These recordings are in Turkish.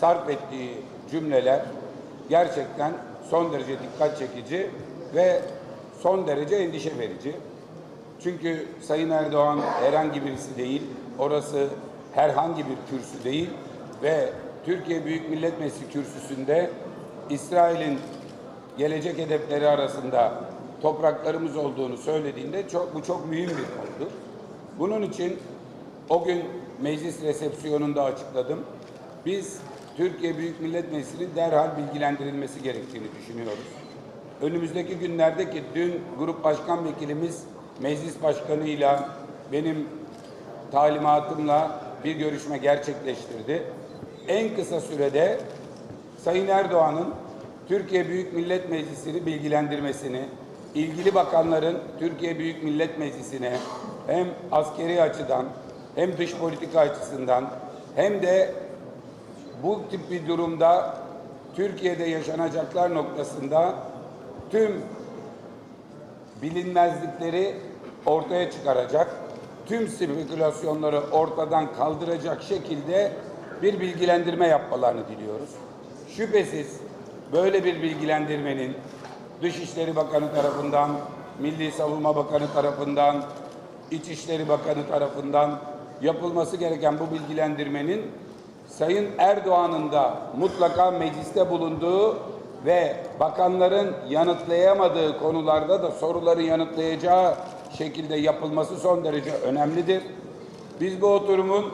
sarf ettiği cümleler gerçekten son derece dikkat çekici ve son derece endişe verici. Çünkü Sayın Erdoğan herhangi birisi değil, orası herhangi bir kürsü değil ve Türkiye Büyük Millet Meclisi kürsüsünde İsrail'in gelecek hedefleri arasında topraklarımız olduğunu söylediğinde çok bu çok mühim bir konudur. Bunun için o gün meclis resepsiyonunda açıkladım. Biz Türkiye Büyük Millet Meclisi'nin derhal bilgilendirilmesi gerektiğini düşünüyoruz. Önümüzdeki günlerde ki dün grup başkan vekilimiz meclis başkanıyla benim talimatımla bir görüşme gerçekleştirdi. En kısa sürede Sayın Erdoğan'ın Türkiye Büyük Millet Meclisi'ni bilgilendirmesini, ilgili bakanların Türkiye Büyük Millet Meclisi'ne hem askeri açıdan hem dış politika açısından hem de bu tip bir durumda Türkiye'de yaşanacaklar noktasında tüm bilinmezlikleri ortaya çıkaracak, tüm spekülasyonları ortadan kaldıracak şekilde bir bilgilendirme yapmalarını diliyoruz. Şüphesiz böyle bir bilgilendirmenin Dışişleri Bakanı tarafından, Milli Savunma Bakanı tarafından, İçişleri Bakanı tarafından yapılması gereken bu bilgilendirmenin Sayın Erdoğan'ın da mutlaka mecliste bulunduğu ve bakanların yanıtlayamadığı konularda da soruları yanıtlayacağı şekilde yapılması son derece önemlidir. Biz bu oturumun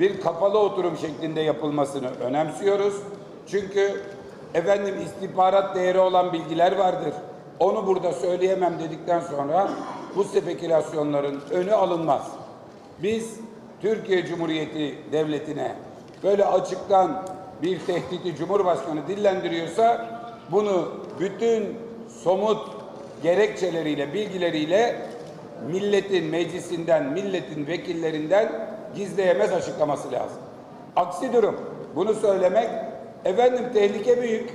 bir kapalı oturum şeklinde yapılmasını önemsiyoruz. Çünkü efendim istihbarat değeri olan bilgiler vardır. Onu burada söyleyemem dedikten sonra bu spekülasyonların önü alınmaz. Biz Türkiye Cumhuriyeti Devleti'ne böyle açıktan bir tehdidi Cumhurbaşkanı dillendiriyorsa bunu bütün somut gerekçeleriyle, bilgileriyle milletin meclisinden, milletin vekillerinden gizleyemez açıklaması lazım. Aksi durum bunu söylemek efendim tehlike büyük.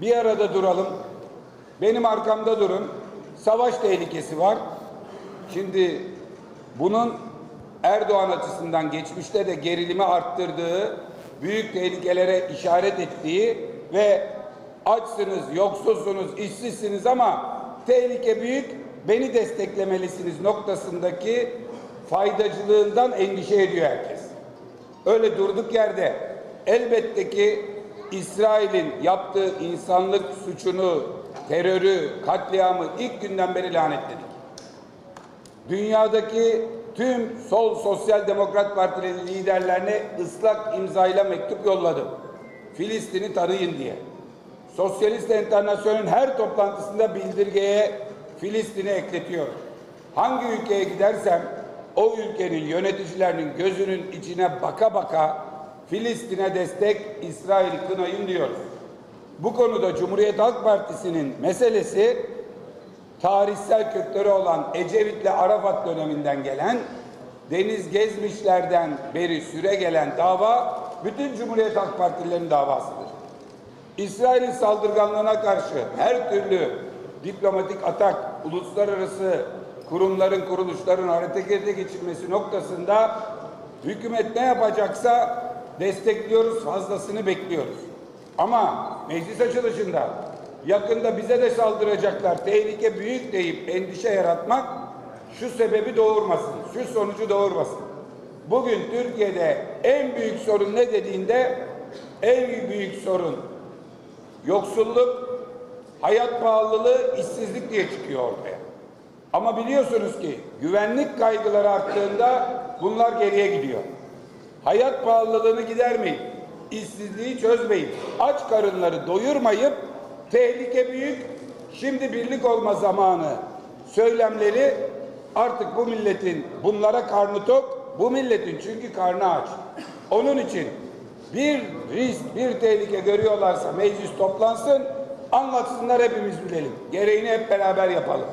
Bir arada duralım. Benim arkamda durun. Savaş tehlikesi var. Şimdi bunun Erdoğan açısından geçmişte de gerilimi arttırdığı, büyük tehlikelere işaret ettiği ve açsınız, yoksulsunuz, işsizsiniz ama tehlike büyük, beni desteklemelisiniz noktasındaki faydacılığından endişe ediyor herkes. Öyle durduk yerde elbette ki İsrail'in yaptığı insanlık suçunu, terörü, katliamı ilk günden beri lanetledik. Dünyadaki tüm sol sosyal demokrat partilerin liderlerine ıslak imzayla mektup yolladım. Filistin'i tanıyın diye. Sosyalist Enternasyon'un her toplantısında bildirgeye Filistin'i ekletiyor. Hangi ülkeye gidersem o ülkenin yöneticilerinin gözünün içine baka baka Filistin'e destek İsrail'i kınayın diyoruz. Bu konuda Cumhuriyet Halk Partisi'nin meselesi tarihsel kökleri olan Ecevit'le Arafat döneminden gelen Deniz Gezmişlerden beri süre gelen dava bütün Cumhuriyet Halk Partililerin davasıdır. İsrail'in saldırganlığına karşı her türlü diplomatik atak, uluslararası kurumların, kuruluşların harekete geçirmesi noktasında hükümet ne yapacaksa destekliyoruz, fazlasını bekliyoruz. Ama meclis açılışında yakında bize de saldıracaklar, tehlike büyük deyip endişe yaratmak şu sebebi doğurmasın, şu sonucu doğurmasın. Bugün Türkiye'de en büyük sorun ne dediğinde en büyük sorun yoksulluk, hayat pahalılığı, işsizlik diye çıkıyor ortaya. Ama biliyorsunuz ki güvenlik kaygıları arttığında bunlar geriye gidiyor. Hayat pahalılığını gidermeyin, işsizliği çözmeyin, aç karınları doyurmayıp tehlike büyük, şimdi birlik olma zamanı söylemleri artık bu milletin bunlara karnı tok, bu milletin çünkü karnı aç. Onun için bir risk, bir tehlike görüyorlarsa meclis toplansın, anlatsınlar hepimiz bilelim. Gereğini hep beraber yapalım.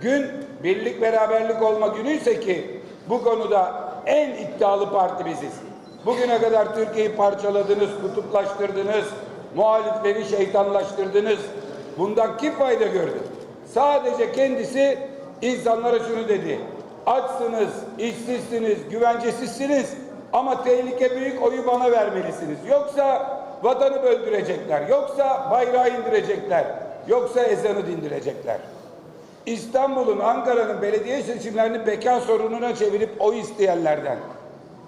Gün birlik beraberlik olma günüyse ki bu konuda en iddialı parti biziz. Bugüne kadar Türkiye'yi parçaladınız, kutuplaştırdınız, muhalifleri şeytanlaştırdınız. Bundan kim fayda gördü? Sadece kendisi insanlara şunu dedi. Açsınız, işsizsiniz, güvencesizsiniz. Ama tehlike büyük oyu bana vermelisiniz. Yoksa vatanı böldürecekler. Yoksa bayrağı indirecekler. Yoksa ezanı dindirecekler. İstanbul'un, Ankara'nın belediye seçimlerini beka sorununa çevirip oy isteyenlerden.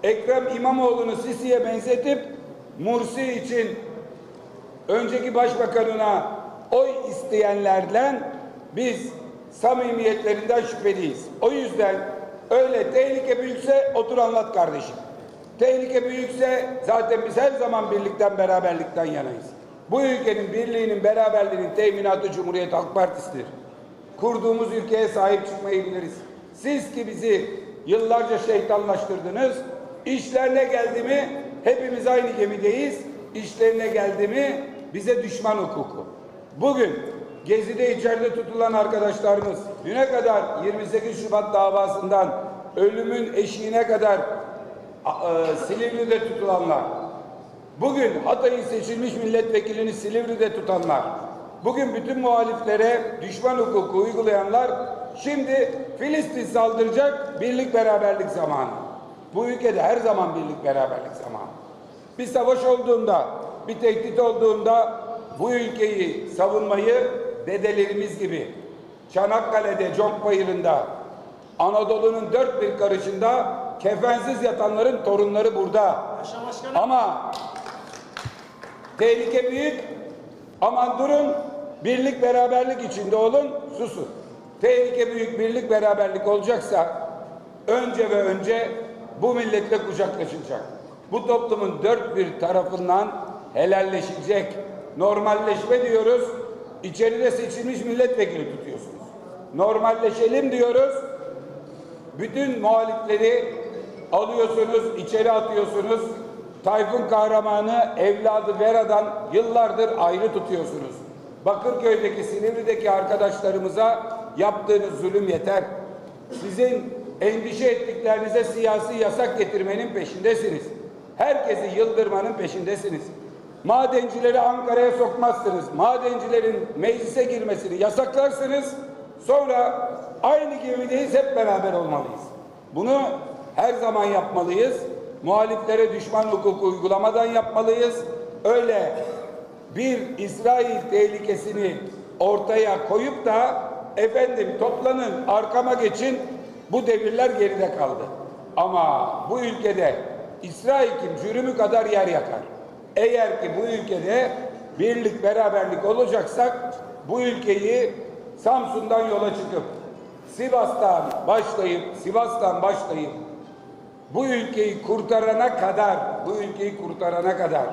Ekrem İmamoğlu'nu Sisi'ye benzetip Mursi için önceki başbakanına oy isteyenlerden biz samimiyetlerinden şüpheliyiz. O yüzden öyle tehlike büyükse otur anlat kardeşim. Tehlike büyükse zaten biz her zaman birlikten beraberlikten yanayız. Bu ülkenin birliğinin beraberliğinin teminatı Cumhuriyet Halk Partisi'dir. Kurduğumuz ülkeye sahip çıkmayı biliriz. Siz ki bizi yıllarca şeytanlaştırdınız. İşlerine geldi mi hepimiz aynı gemideyiz. İşlerine geldi mi bize düşman hukuku. Bugün Gezi'de içeride tutulan arkadaşlarımız düne kadar 28 Şubat davasından ölümün eşiğine kadar e, Silivri'de tutulanlar, bugün Hatay'ın seçilmiş milletvekilini Silivri'de tutanlar, bugün bütün muhaliflere düşman hukuku uygulayanlar şimdi Filistin saldıracak birlik beraberlik zamanı. Bu ülkede her zaman birlik beraberlik zamanı. Bir savaş olduğunda, bir tehdit olduğunda bu ülkeyi savunmayı dedelerimiz gibi Çanakkale'de, Conkbayırı'nda, Anadolu'nun dört bir karışında kefensiz yatanların torunları burada. Ama tehlike büyük. Aman durun, birlik beraberlik içinde olun, susun. Tehlike büyük, birlik beraberlik olacaksa önce ve önce bu milletle kucaklaşılacak. Bu toplumun dört bir tarafından helalleşilecek. Normalleşme diyoruz, içeride seçilmiş milletvekili tutuyorsunuz. Normalleşelim diyoruz, bütün muhalifleri alıyorsunuz, içeri atıyorsunuz. Tayfun Kahraman'ı evladı Vera'dan yıllardır ayrı tutuyorsunuz. Bakırköy'deki, Silivri'deki arkadaşlarımıza yaptığınız zulüm yeter. Sizin endişe ettiklerinize siyasi yasak getirmenin peşindesiniz. Herkesi yıldırmanın peşindesiniz. Madencileri Ankara'ya sokmazsınız. Madencilerin meclise girmesini yasaklarsınız. Sonra aynı gemideyiz hep beraber olmalıyız. Bunu her zaman yapmalıyız. Muhaliflere düşman hukuku uygulamadan yapmalıyız. Öyle bir İsrail tehlikesini ortaya koyup da efendim toplanın arkama geçin bu devirler geride kaldı. Ama bu ülkede İsrail kim cürümü kadar yer yakar. Eğer ki bu ülkede birlik beraberlik olacaksak bu ülkeyi Samsun'dan yola çıkıp Sivas'tan başlayıp Sivas'tan başlayıp bu ülkeyi kurtarana kadar bu ülkeyi kurtarana kadar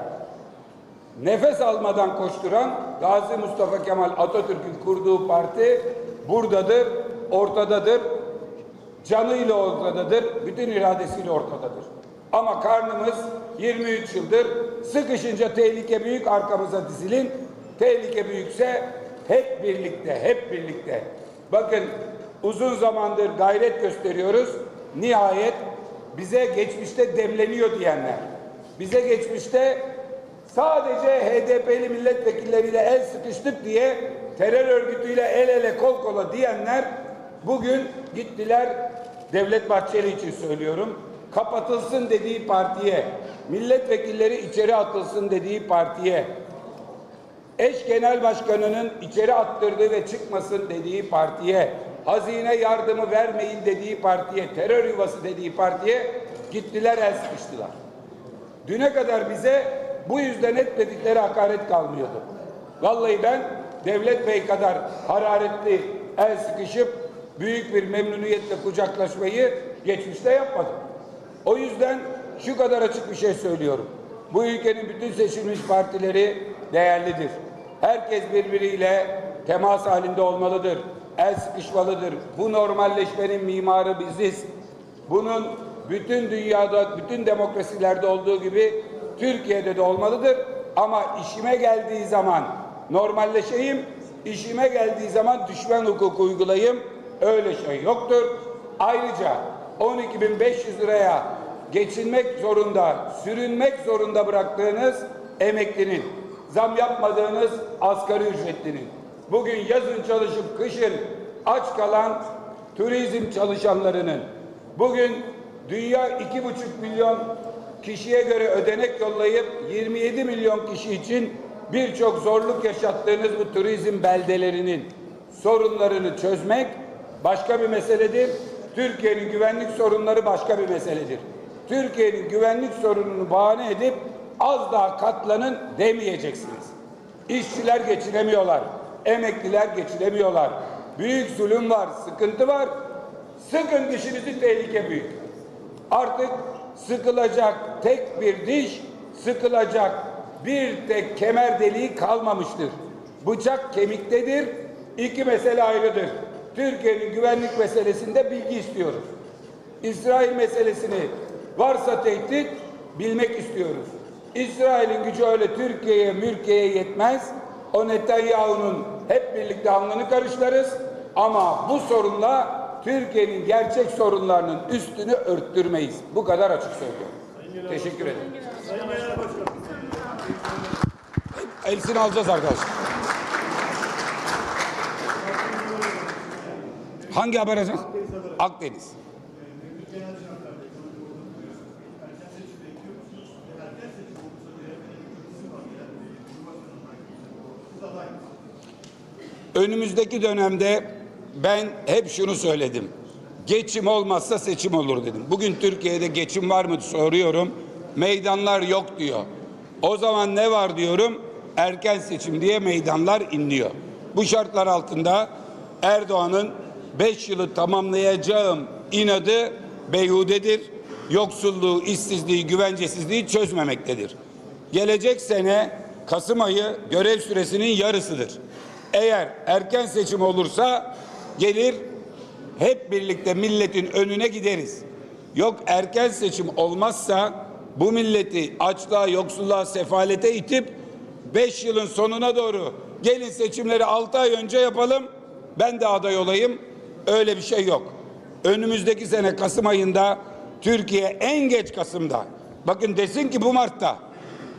nefes almadan koşturan Gazi Mustafa Kemal Atatürk'ün kurduğu parti buradadır, ortadadır. Canıyla ortadadır, bütün iradesiyle ortadadır. Ama karnımız 23 yıldır sıkışınca tehlike büyük arkamıza dizilin. Tehlike büyükse hep birlikte, hep birlikte. Bakın uzun zamandır gayret gösteriyoruz. Nihayet bize geçmişte demleniyor diyenler. Bize geçmişte sadece HDP'li milletvekilleriyle el sıkıştık diye terör örgütüyle el ele kol kola diyenler bugün gittiler Devlet Bahçeli için söylüyorum. Kapatılsın dediği partiye, milletvekilleri içeri atılsın dediği partiye, eş genel başkanının içeri attırdığı ve çıkmasın dediği partiye, hazine yardımı vermeyin dediği partiye, terör yuvası dediği partiye gittiler el sıkıştılar. Düne kadar bize bu yüzden etmedikleri hakaret kalmıyordu. Vallahi ben Devlet Bey kadar hararetli el sıkışıp büyük bir memnuniyetle kucaklaşmayı geçmişte yapmadım. O yüzden şu kadar açık bir şey söylüyorum. Bu ülkenin bütün seçilmiş partileri değerlidir. Herkes birbiriyle temas halinde olmalıdır. El sıkışmalıdır. Bu normalleşmenin mimarı biziz. Bunun bütün dünyada, bütün demokrasilerde olduğu gibi Türkiye'de de olmalıdır. Ama işime geldiği zaman normalleşeyim, işime geldiği zaman düşman hukuku uygulayayım. Öyle şey yoktur. Ayrıca 12.500 liraya geçinmek zorunda, sürünmek zorunda bıraktığınız emeklinin, zam yapmadığınız asgari ücretlinin, bugün yazın çalışıp kışın aç kalan turizm çalışanlarının, bugün dünya iki buçuk milyon kişiye göre ödenek yollayıp 27 milyon kişi için birçok zorluk yaşattığınız bu turizm beldelerinin sorunlarını çözmek başka bir meseledir. Türkiye'nin güvenlik sorunları başka bir meseledir. Türkiye'nin güvenlik sorununu bahane edip az daha katlanın demeyeceksiniz. İşçiler geçinemiyorlar, emekliler geçinemiyorlar. Büyük zulüm var, sıkıntı var. Sıkın dişinizi tehlike büyük. Artık sıkılacak tek bir diş, sıkılacak bir tek kemer deliği kalmamıştır. Bıçak kemiktedir, iki mesele ayrıdır. Türkiye'nin güvenlik meselesinde bilgi istiyoruz. İsrail meselesini varsa tehdit bilmek istiyoruz. İsrail'in gücü öyle Türkiye'ye, mülkeye yetmez. O Netanyahu'nun hep birlikte alnını karışlarız. Ama bu sorunla Türkiye'nin gerçek sorunlarının üstünü örttürmeyiz. Bu kadar açık söylüyorum. Teşekkür ederim. Hepsini alacağız arkadaşlar. Hangi haber alacağız? Akdeniz. Önümüzdeki dönemde ben hep şunu söyledim. Geçim olmazsa seçim olur dedim. Bugün Türkiye'de geçim var mı soruyorum. Meydanlar yok diyor. O zaman ne var diyorum? Erken seçim diye meydanlar inliyor. Bu şartlar altında Erdoğan'ın 5 yılı tamamlayacağım inadı beyhudedir. Yoksulluğu, işsizliği, güvencesizliği çözmemektedir. Gelecek sene Kasım ayı görev süresinin yarısıdır. Eğer erken seçim olursa gelir hep birlikte milletin önüne gideriz. Yok erken seçim olmazsa bu milleti açlığa, yoksulluğa, sefalete itip 5 yılın sonuna doğru gelin seçimleri 6 ay önce yapalım. Ben de aday olayım. Öyle bir şey yok. Önümüzdeki sene Kasım ayında Türkiye en geç Kasım'da. Bakın desin ki bu Mart'ta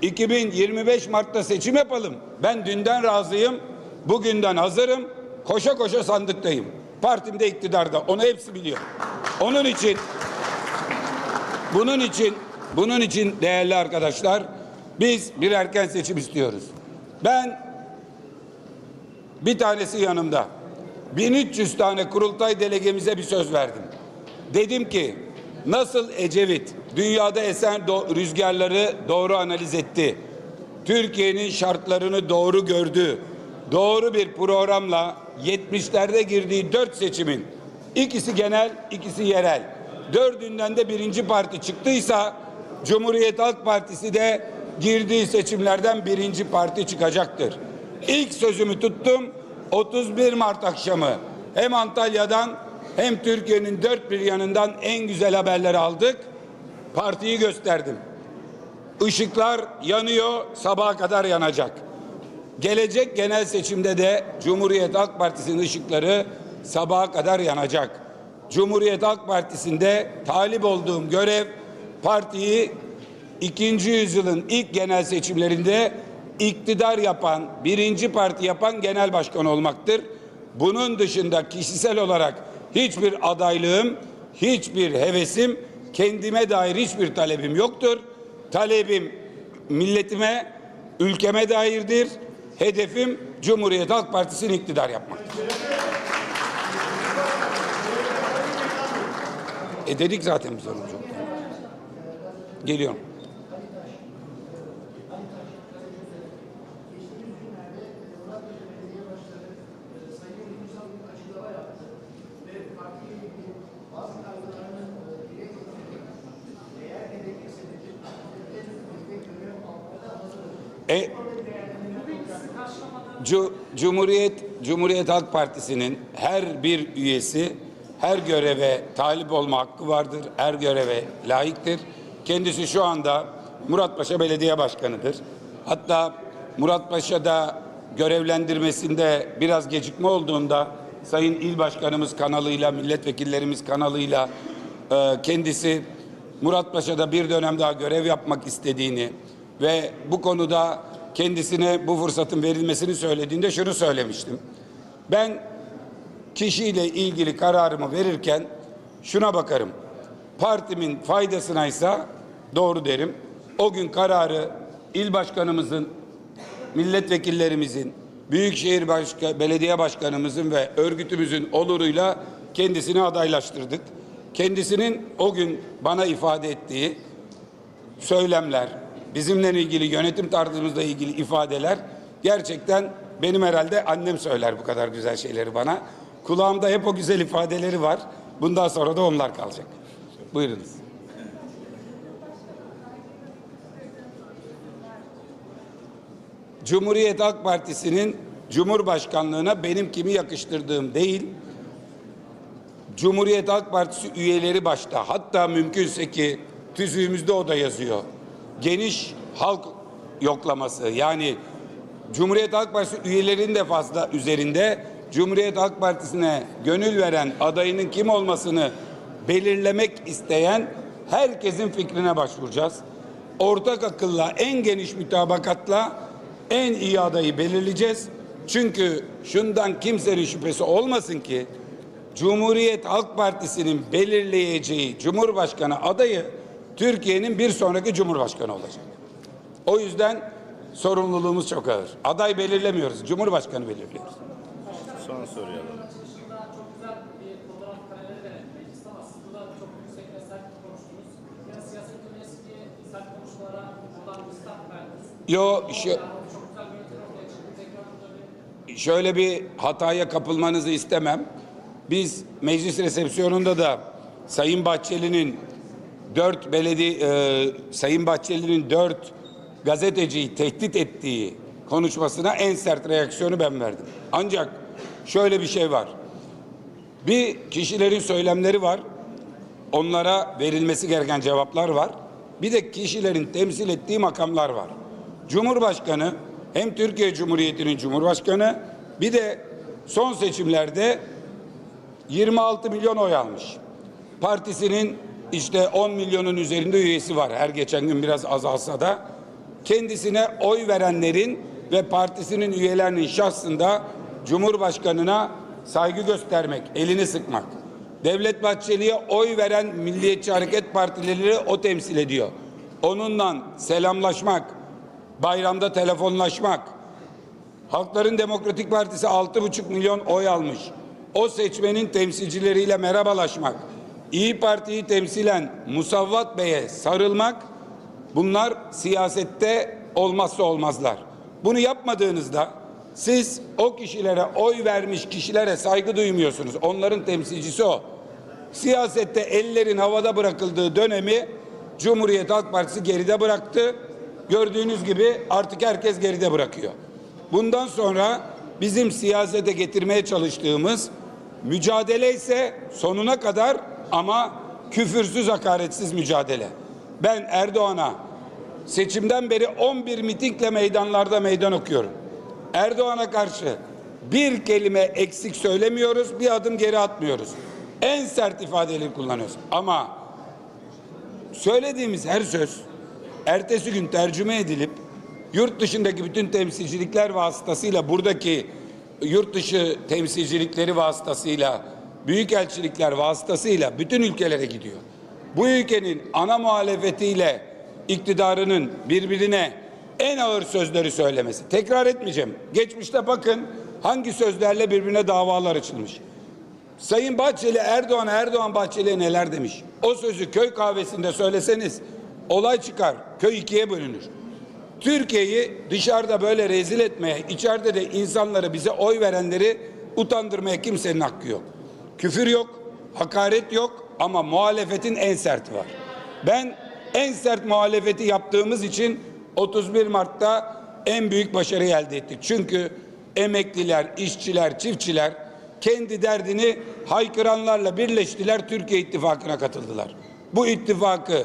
2025 Mart'ta seçim yapalım. Ben dünden razıyım. Bugünden hazırım. Koşa koşa sandıktayım. Partim de iktidarda. Onu hepsi biliyor. Onun için bunun için bunun için değerli arkadaşlar biz bir erken seçim istiyoruz. Ben bir tanesi yanımda. 1300 tane kurultay delegemize bir söz verdim. Dedim ki nasıl Ecevit dünyada esen rüzgarları doğru analiz etti. Türkiye'nin şartlarını doğru gördü. Doğru bir programla 70'lerde girdiği dört seçimin ikisi genel, ikisi yerel. Dördünden de birinci parti çıktıysa Cumhuriyet Halk Partisi de girdiği seçimlerden birinci parti çıkacaktır. İlk sözümü tuttum. 31 Mart akşamı hem Antalya'dan hem Türkiye'nin dört bir yanından en güzel haberleri aldık. Partiyi gösterdim. Işıklar yanıyor, sabaha kadar yanacak. Gelecek genel seçimde de Cumhuriyet Halk Partisi'nin ışıkları sabaha kadar yanacak. Cumhuriyet Halk Partisi'nde talip olduğum görev partiyi ikinci yüzyılın ilk genel seçimlerinde iktidar yapan, birinci parti yapan genel başkan olmaktır. Bunun dışında kişisel olarak hiçbir adaylığım, hiçbir hevesim, kendime dair hiçbir talebim yoktur. Talebim milletime, ülkeme dairdir. Hedefim Cumhuriyet Halk Partisi'ni iktidar yapmaktır. E dedik zaten biz onu. Geliyorum. E, Cu- Cumhuriyet Cumhuriyet Halk Partisi'nin her bir üyesi her göreve talip olma hakkı vardır. Her göreve layıktır. Kendisi şu anda Muratpaşa Belediye Başkanı'dır. Hatta Muratpaşa'da görevlendirmesinde biraz gecikme olduğunda Sayın İl Başkanımız kanalıyla, milletvekillerimiz kanalıyla e, kendisi Muratpaşa'da bir dönem daha görev yapmak istediğini ve bu konuda kendisine bu fırsatın verilmesini söylediğinde şunu söylemiştim. Ben kişiyle ilgili kararımı verirken şuna bakarım. Partimin faydasınaysa doğru derim. O gün kararı il başkanımızın, milletvekillerimizin, Büyükşehir Başka, Belediye Başkanımızın ve örgütümüzün oluruyla kendisini adaylaştırdık. Kendisinin o gün bana ifade ettiği söylemler, bizimle ilgili yönetim tarzımızla ilgili ifadeler gerçekten benim herhalde annem söyler bu kadar güzel şeyleri bana. Kulağımda hep o güzel ifadeleri var. Bundan sonra da onlar kalacak. Buyurunuz. Cumhuriyet Halk Partisi'nin Cumhurbaşkanlığına benim kimi yakıştırdığım değil, Cumhuriyet Halk Partisi üyeleri başta hatta mümkünse ki tüzüğümüzde o da yazıyor. Geniş halk yoklaması yani Cumhuriyet Halk Partisi üyelerinin de fazla üzerinde Cumhuriyet Halk Partisi'ne gönül veren adayının kim olmasını belirlemek isteyen herkesin fikrine başvuracağız. Ortak akılla en geniş mütabakatla en iyi adayı belirleyeceğiz. Çünkü şundan kimsenin şüphesi olmasın ki Cumhuriyet Halk Partisi'nin belirleyeceği Cumhurbaşkanı adayı Türkiye'nin bir sonraki Cumhurbaşkanı olacak. O yüzden sorumluluğumuz çok ağır. Aday belirlemiyoruz, Cumhurbaşkanı belirliyoruz. Son alalım. Verdiniz. Yo, şu, şöyle bir hataya kapılmanızı istemem. Biz meclis resepsiyonunda da Sayın Bahçeli'nin dört belediye e, Sayın Bahçeli'nin dört gazeteciyi tehdit ettiği konuşmasına en sert reaksiyonu ben verdim. Ancak şöyle bir şey var. Bir kişilerin söylemleri var. Onlara verilmesi gereken cevaplar var. Bir de kişilerin temsil ettiği makamlar var. Cumhurbaşkanı hem Türkiye Cumhuriyeti'nin Cumhurbaşkanı bir de son seçimlerde 26 milyon oy almış. Partisinin işte 10 milyonun üzerinde üyesi var. Her geçen gün biraz azalsa da kendisine oy verenlerin ve partisinin üyelerinin şahsında Cumhurbaşkanına saygı göstermek, elini sıkmak. Devlet Bahçeli'ye oy veren Milliyetçi Hareket Partileri o temsil ediyor. Onunla selamlaşmak, bayramda telefonlaşmak, Halkların Demokratik Partisi 6,5 milyon oy almış. O seçmenin temsilcileriyle merhabalaşmak, İyi Parti'yi temsilen Musavvat Bey'e sarılmak bunlar siyasette olmazsa olmazlar. Bunu yapmadığınızda siz o kişilere oy vermiş kişilere saygı duymuyorsunuz. Onların temsilcisi o. Siyasette ellerin havada bırakıldığı dönemi Cumhuriyet Halk Partisi geride bıraktı. Gördüğünüz gibi artık herkes geride bırakıyor. Bundan sonra bizim siyasete getirmeye çalıştığımız mücadele ise sonuna kadar ama küfürsüz hakaretsiz mücadele. Ben Erdoğan'a seçimden beri 11 mitingle meydanlarda meydan okuyorum. Erdoğan'a karşı bir kelime eksik söylemiyoruz, bir adım geri atmıyoruz. En sert ifadeleri kullanıyoruz. Ama söylediğimiz her söz ertesi gün tercüme edilip yurt dışındaki bütün temsilcilikler vasıtasıyla buradaki yurt dışı temsilcilikleri vasıtasıyla büyükelçilikler vasıtasıyla bütün ülkelere gidiyor. Bu ülkenin ana muhalefetiyle iktidarının birbirine en ağır sözleri söylemesi. Tekrar etmeyeceğim. Geçmişte bakın hangi sözlerle birbirine davalar açılmış. Sayın Bahçeli Erdoğan Erdoğan Bahçeli'ye neler demiş. O sözü köy kahvesinde söyleseniz olay çıkar. Köy ikiye bölünür. Türkiye'yi dışarıda böyle rezil etmeye, içeride de insanları bize oy verenleri utandırmaya kimsenin hakkı yok. Küfür yok, hakaret yok ama muhalefetin en serti var. Ben en sert muhalefeti yaptığımız için 31 Mart'ta en büyük başarıyı elde ettik. Çünkü emekliler, işçiler, çiftçiler kendi derdini haykıranlarla birleştiler, Türkiye ittifakına katıldılar. Bu ittifakı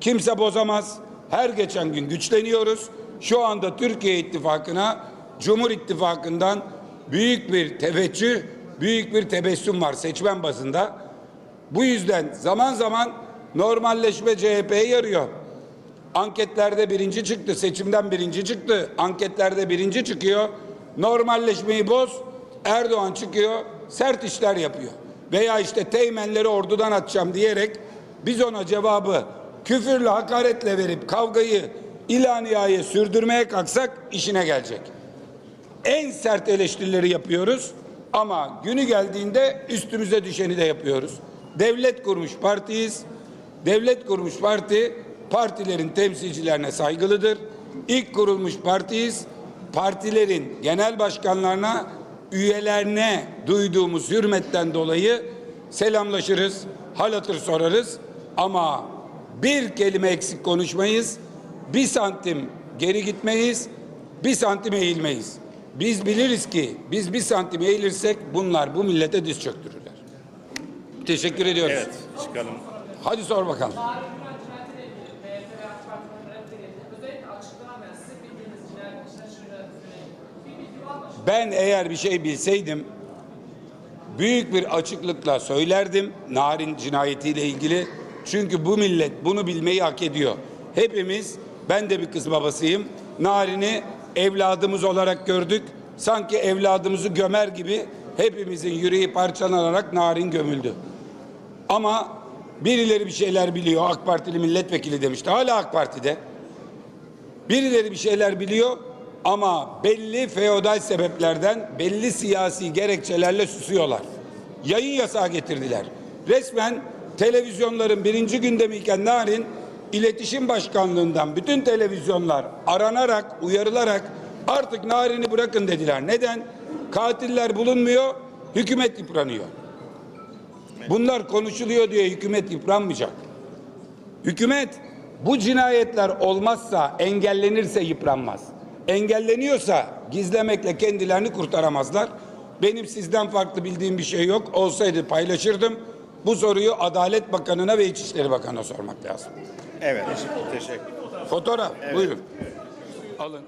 kimse bozamaz. Her geçen gün güçleniyoruz. Şu anda Türkiye ittifakına Cumhur İttifakı'ndan büyük bir teveccüh, büyük bir tebessüm var seçmen bazında. Bu yüzden zaman zaman normalleşme CHP'ye yarıyor. Anketlerde birinci çıktı, seçimden birinci çıktı. Anketlerde birinci çıkıyor. Normalleşmeyi boz, Erdoğan çıkıyor, sert işler yapıyor. Veya işte teğmenleri ordudan atacağım diyerek biz ona cevabı küfürle, hakaretle verip kavgayı ilaniyaya sürdürmeye kalksak işine gelecek. En sert eleştirileri yapıyoruz ama günü geldiğinde üstümüze düşeni de yapıyoruz. Devlet kurmuş partiyiz. Devlet kurmuş parti partilerin temsilcilerine saygılıdır. İlk kurulmuş partiyiz. Partilerin genel başkanlarına, üyelerine duyduğumuz hürmetten dolayı selamlaşırız, hal hatır sorarız ama bir kelime eksik konuşmayız. Bir santim geri gitmeyiz, bir santim eğilmeyiz. Biz biliriz ki biz bir santim eğilirsek bunlar bu millete diz çöktürürler. Teşekkür ediyoruz. Evet, çıkalım. Hadi sor bakalım. Ben eğer bir şey bilseydim büyük bir açıklıkla söylerdim Narin cinayetiyle ilgili. Çünkü bu millet bunu bilmeyi hak ediyor. Hepimiz ben de bir kız babasıyım. Narin'i evladımız olarak gördük. Sanki evladımızı gömer gibi hepimizin yüreği parçalanarak Narin gömüldü. Ama birileri bir şeyler biliyor. AK Partili milletvekili demişti. Hala AK Parti'de. Birileri bir şeyler biliyor ama belli feodal sebeplerden, belli siyasi gerekçelerle susuyorlar. Yayın yasağı getirdiler. Resmen televizyonların birinci gündemiyken Narin iletişim başkanlığından bütün televizyonlar aranarak, uyarılarak artık Narin'i bırakın dediler. Neden? Katiller bulunmuyor, hükümet yıpranıyor. Bunlar konuşuluyor diye hükümet yıpranmayacak. Hükümet bu cinayetler olmazsa, engellenirse yıpranmaz. Engelleniyorsa gizlemekle kendilerini kurtaramazlar. Benim sizden farklı bildiğim bir şey yok. Olsaydı paylaşırdım. Bu soruyu Adalet Bakanı'na ve İçişleri Bakanı'na sormak lazım. Evet, teşekkür. Fotoğraf, buyurun. Alın.